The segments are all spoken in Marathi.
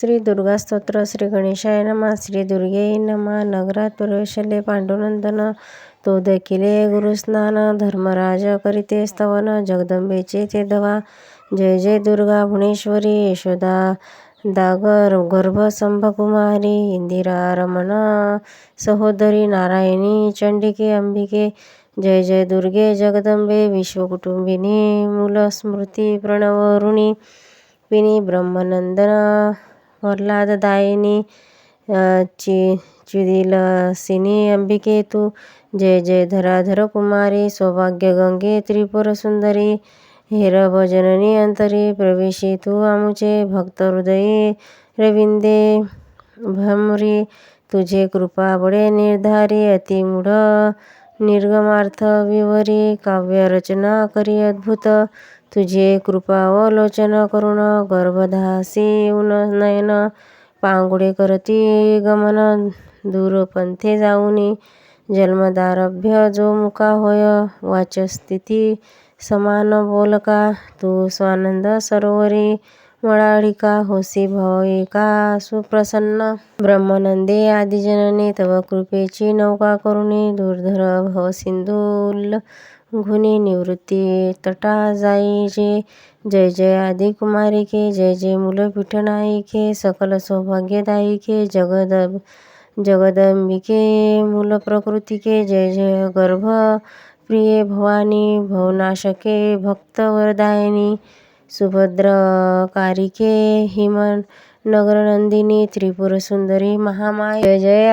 श्री दुर्गा स्तोत्र श्री गणेशाय नमः श्री दुर्गे नमः नगरात प्रवेशले पांडुनंदन तो देखिले गुरुस्नान धर्मराज करीते स्तवन जगदंबेचे ते दवा। जय जय दुर्गा भुवनेश्वरी यशोदा दागर गर्भ संभकुमारी इंदिरा रमण सहोदरी नारायणी चंडिके अंबिके। जय जय दुर्गे जगदंबे विश्वकुटुंबिनी मूलस्मृती प्रणवरुणी पिनी ब्रह्मनंदन। प्रल्हाददायिनी चि चिदिलसिनी अंबिके तू जय जय धराधर कुमारी सौभाग्यगंगे त्रिपुरसुंदरी हेरभजननी अंतरी प्रवेशी तू आमुचे भक्तहृदयी रविंदे भ्रमरी तुझे कृपा बळे निर्धारी अतिमूढ निर्गमार्थ विवरी काव्यरचना करी अद्भुत. तुझे कृपावलोचन करुण गर्भधासी नयन पांगुडे करती गमन दूरपंथे जाऊनी. जन्मदारभ्य जो मुका होय वाचस्थिती समान बोलका. तू स्वानंद सरोवरी मळाळिका होसी भविका सुप्रसन्न. ब्रह्मनंदे आदिजनने तव कृपेची नौका करुणी दुर्धर भवसिंधू उल्लंघुनी निवृत्ती तटा जाईजे जय जय आदिकुमारिके जय जय मूलपीठनायिके सकल सौभाग्यदायिके जगद जगदंबिके मूलप्रकृतिके जय जय गर्भ प्रिये भवानी भवनाशके भक्तवरदायिनी. सुभद्रकारिके हिमनगरनंदिनी त्रिपुरसुंदरी महामाय। जय जय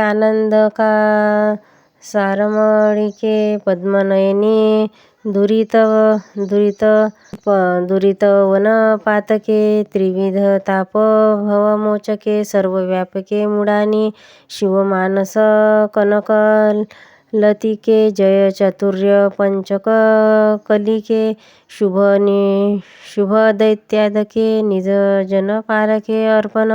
सारमळिके पद्मनयनी दुरित दुरित प दुरितवनपातके त्रिविधताप भवमोचके सर्वव्यापके मुडानी शिवमानस कनकलतिके जय चातुर्य शुभ नि शुभ दैत्यादके निज जन निजजनपालके अर्पण।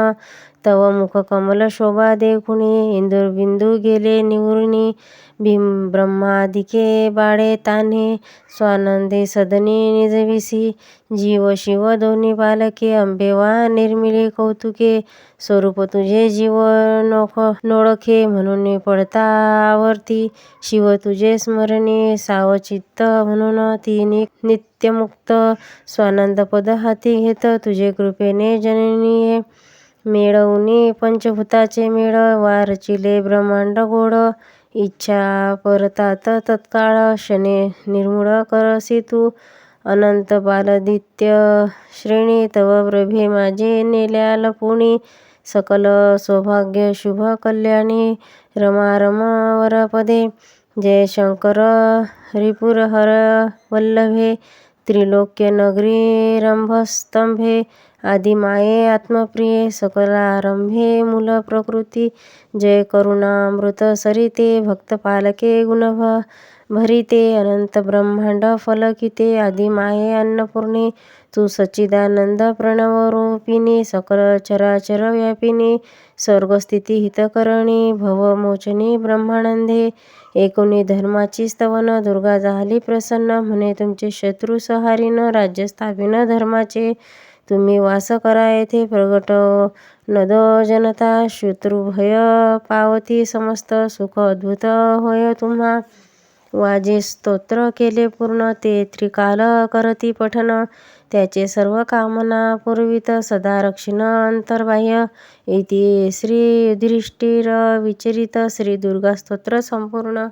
तव मुखकमल शोभा देखुनी इंदुरबिंदू गेले निवृणी भीम ब्रह्मादिके बाळे तान्हे। स्वानंदे सदनी निजविसी जीव शिव दोन्ही पालके अंबेवा निर्मिले कौतुके। स्वरूप तुझे जीव नोळखे म्हणून पडता आवर्ती। शिव तुझे स्मरणे सावचित्त म्हणून ती नित्यमुक्त स्वानंदपद हाती घेत तुझे कृपेने जननीये मिळवुनी पंचभूताचे मेळ वारचिले ब्रह्मांड गोड. इच्छा परतात तत्काळ शने निर्मूळ करसी तू अनंत बालदित्य श्रेणी तव प्रभे माझे नेल्या लपुणी सकल सौभाग्य शुभ कल्याणी. रमारम वरपदे. जय शंकर हरिपुरहर वल्लभे. त्रैलोक्यनगरे रम्भस्तम्भे आदि माये आत्मप्रिये सकलारंभे मूलप्रकृती जय करुणामृतसरिते भक्तपालके गुणभरिते अनंत ब्रह्मांड फलकिते। आदिमाये अन्नपूर्णे। तू सच्चिदानंद प्रणवरूपिणी। सकल चराचर व्यापिनी। स्वर्गस्थितिहितकरणि भवमोचनी ब्रह्मानंदे एकूणी धर्माची स्तवन। दुर्गा झाली प्रसन्न। म्हणे तुमचे शत्रू संहारीन। राज्य स्थापिन धर्माचे। तुम्ही वास करा येथे प्रगट. नद जनता शत्रुभय पावती समस्त सुख अद्भुत होय तुम्हा. वाजे स्तोत्र केले पूर्ण ते त्रिकाल करती पठन. त्याचे सर्व कामना पूर्वित सदा रक्षिण अंतर्बाह्य इति श्री युधिष्ठिर विचरित श्री दुर्गा स्तोत्र संपूर्ण.